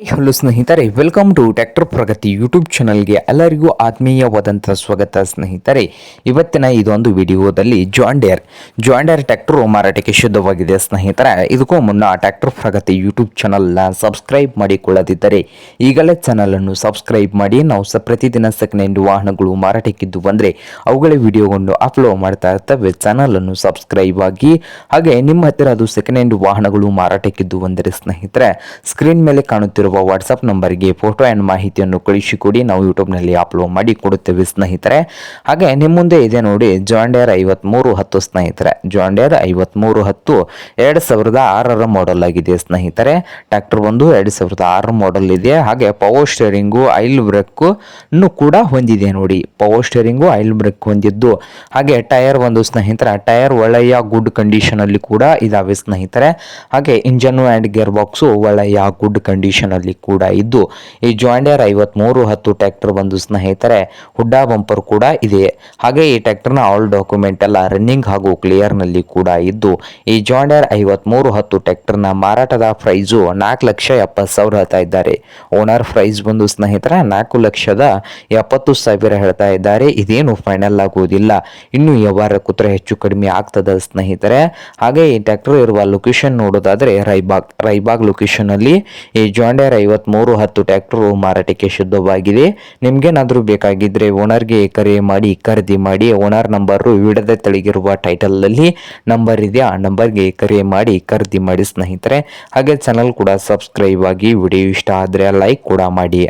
Hello ಸ್ನೇಹಿತರೆ welcome to tractor Pragati YouTube ಚಾನಲ್ಗೆ ಎಲ್ಲರಿಗೂ ಆತ್ಮೀಯವಾದಂಥ ಸ್ವಾಗತ, ಸ್ನೇಹಿತರೆ. ಇವತ್ತಿನ ಇದೊಂದು ವಿಡಿಯೋದಲ್ಲಿ ಜಾಂಡೇರ್ ಜಾಂಡೇರ್ ಟ್ರ್ಯಾಕ್ಟರ್ ಮಾರಾಟಕ್ಕೆ ಶುದ್ಧವಾಗಿದೆ, ಸ್ನೇಹಿತರೆ. ಇದಕ್ಕೂ ಮುನ್ನ ಟ್ಯಾಕ್ಟರ್ ಪ್ರಗತಿ ಯೂಟ್ಯೂಬ್ ಚಾನಲ್ನ ಸಬ್ಸ್ಕ್ರೈಬ್ ಮಾಡಿಕೊಳ್ಳದಿದ್ದರೆ, ಈಗಲೇ ಚಾನಲನ್ನು ಸಬ್ಸ್ಕ್ರೈಬ್ ಮಾಡಿ, ನಾವು ಪ್ರತಿದಿನ ಸೆಕೆಂಡ್ ವಾಹನಗಳು ಮಾರಾಟಕ್ಕಿದ್ದು ಬಂದರೆ, ಅವುಗಳ ವಿಡಿಯೋವನ್ನು ಅಪ್ಲೋಡ್ ಮಾಡ್ತಾ ಇರ್ತವೆ. ಚಾನಲನ್ನು ಸಬ್ಸ್ಕ್ರೈಬ್ ಆಗಿ, ಹಾಗೆ ನಿಮ್ಮ ಹತ್ತಿರ ಅದು ಸೆಕೆಂಡ್ ಹ್ಯಾಂಡ್ ವಾಹನಗಳು ಮಾರಾಟಕ್ಕಿದ್ದು ಬಂದರೆ, ಸ್ನೇಹಿತರೆ ಸ್ಕ್ರೀನ್ ಮೇಲೆ ಕಾಣುತ್ತಿರುವ ವಾಟ್ಸಪ್ ನಂಬರ್ಗೆ ಫೋಟೋ ಆ್ಯಂಡ್ ಮಾಹಿತಿಯನ್ನು ಕಳಿಸಿಕೊಡಿ. ನಾವು ಯೂಟ್ಯೂಬ್ನಲ್ಲಿ ಅಪ್ಲೋಡ್ ಮಾಡಿ ಕೊಡುತ್ತೇವೆ ಸ್ನೇಹಿತರೆ. ಹಾಗೆ ನಿಮ್ಮ ಮುಂದೆ ಇದೆ ನೋಡಿ ಜಾಂಡೇರ್ ಐವತ್ತ್ಮೂರು ಹತ್ತು ಸ್ನೇಹಿತರೆ. ಜಾಂಡೇರ್ ಐವತ್ತ್ಮೂರು ಹತ್ತು ಎರಡು ಸಾವಿರದ ಆರರ ಮಾಡೆಲ್ ಆಗಿದೆ ಸ್ನೇಹಿತರೆ. ಟ್ರ್ಯಾಕ್ಟರ್ ಬಂದು ಎರಡು ಸಾವಿರದ ಆರು ಮಾಡೆಲ್ ಇದೆ. ಹಾಗೆ ಪವರ್ ಸ್ಟೇರಿಂಗು ಐಲ್ ಬ್ರೇಕು ಕೂಡ ಹೊಂದಿದೆ ನೋಡಿ. ಪವರ್ ಸ್ಟೇರಿಂಗು ಐಲ್ ಬ್ರೇಕ್ ಹೊಂದಿದ್ದು. ಹಾಗೆ ಟೈರ್ ಒಂದು ಸ್ನೇಹಿತರ ಟೈರ್ ಒಳ್ಳೆಯ ಗುಡ್ ಕಂಡೀಷನಲ್ಲಿ ಕೂಡ ಇದಾವೆ ಸ್ನೇಹಿತರೆ. ಹಾಗೆ ಇಂಜನ್ನು ಆ್ಯಂಡ್ ಗೇರ್ ಬಾಕ್ಸು ಒಳ್ಳೆಯ ಗುಡ್ ಕಂಡೀಷನ್ ಅಲ್ಲಿ ಕೂಡ ಇದ್ದು, ಈ ಜಾಂಡಿಯರ್ ಐವತ್ಮೂರು ಹತ್ತು ಟ್ರ್ಯಾಕ್ಟರ್ ಬಂದು ಸ್ನೇಹಿತರೆ, ಹುಡ್ಡಾ ಬಂಪರ್ ಕೂಡ ಇದೆ. ಹಾಗೆ ಈ ಟ್ರ್ಯಾಕ್ಟರ್ನ ಆಲ್ ಡಾಕ್ಯುಮೆಂಟ್ ಎಲ್ಲ ರನ್ನಿಂಗ್ ಹಾಗೂ ಕ್ಲಿಯರ್ನಲ್ಲಿ ಕೂಡ ಇದ್ದು, ಈ ಜಾಂಡಿಯರ್ ಐವತ್ಮೂರು ಹತ್ತು ಟ್ರ್ಯಾಕ್ಟರ್ನ ಮಾರಾಟದ ಪ್ರೈಸು ನಾಲ್ಕು ಲಕ್ಷ ಎಪ್ಪತ್ತು ಸಾವಿರ ಹೇಳ್ತಾ ಇದ್ದಾರೆ. ಓನರ್ ಪ್ರೈಸ್ ಬಂದು ಸ್ನೇಹಿತರೆ, ನಾಲ್ಕು ಲಕ್ಷದ ಎಪ್ಪತ್ತು ಸಾವಿರ ಹೇಳ್ತಾ ಇದ್ದಾರೆ. ಇದೇನು ಫೈನಲ್ ಆಗುವುದಿಲ್ಲ ಇನ್ನು ವ್ಯವಹಾರ ಕೂತ್ರೆ ಹೆಚ್ಚು ಕಡಿಮೆ ಆಗ್ತದ ಸ್ನೇಹಿತರೆ. ಹಾಗೆ ಈ ಟ್ರ್ಯಾಕ್ಟರ್ ಇರುವ ಲೊಕೇಶನ್ ನೋಡೋದಾದ್ರೆ, ರೈಬಾಗ್ ರೈಬಾಗ್ ಲೊಕೇಶನ್ ಅಲ್ಲಿ ಈ ಜಾಂಡಿಯರ್ ಐವತ್ಮೂರು ಹತ್ತು ಟ್ಯಾಕ್ಟರು ಮಾರಾಟಕ್ಕೆ ಶುದ್ಧವಾಗಿದೆ ನಿಮ್ಗೇನಾದ್ರೂ ಬೇಕಾಗಿದ್ರೆ ಓನರ್ಗೆ ಕರೆ ಮಾಡಿ, ಖರೀದಿ ಮಾಡಿ, ಓನರ್ ನಂಬರು ವಿಡದ ತೆಳಗಿರುವ ಟೈಟಲ್ ಅಲ್ಲಿ ನಂಬರ್ ಇದೆ. ಆ ನಂಬರ್ಗೆ ಕರೆ ಮಾಡಿ, ಖರೀದಿ ಮಾಡಿ ಸ್ನೇಹಿತರೆ. ಹಾಗೆ ಚಾನಲ್ ಕೂಡ ಸಬ್ಸ್ಕ್ರೈಬ್ ಆಗಿ, ವಿಡಿಯೋ ಇಷ್ಟ ಆದರೆ ಲೈಕ್ ಕೂಡ ಮಾಡಿ.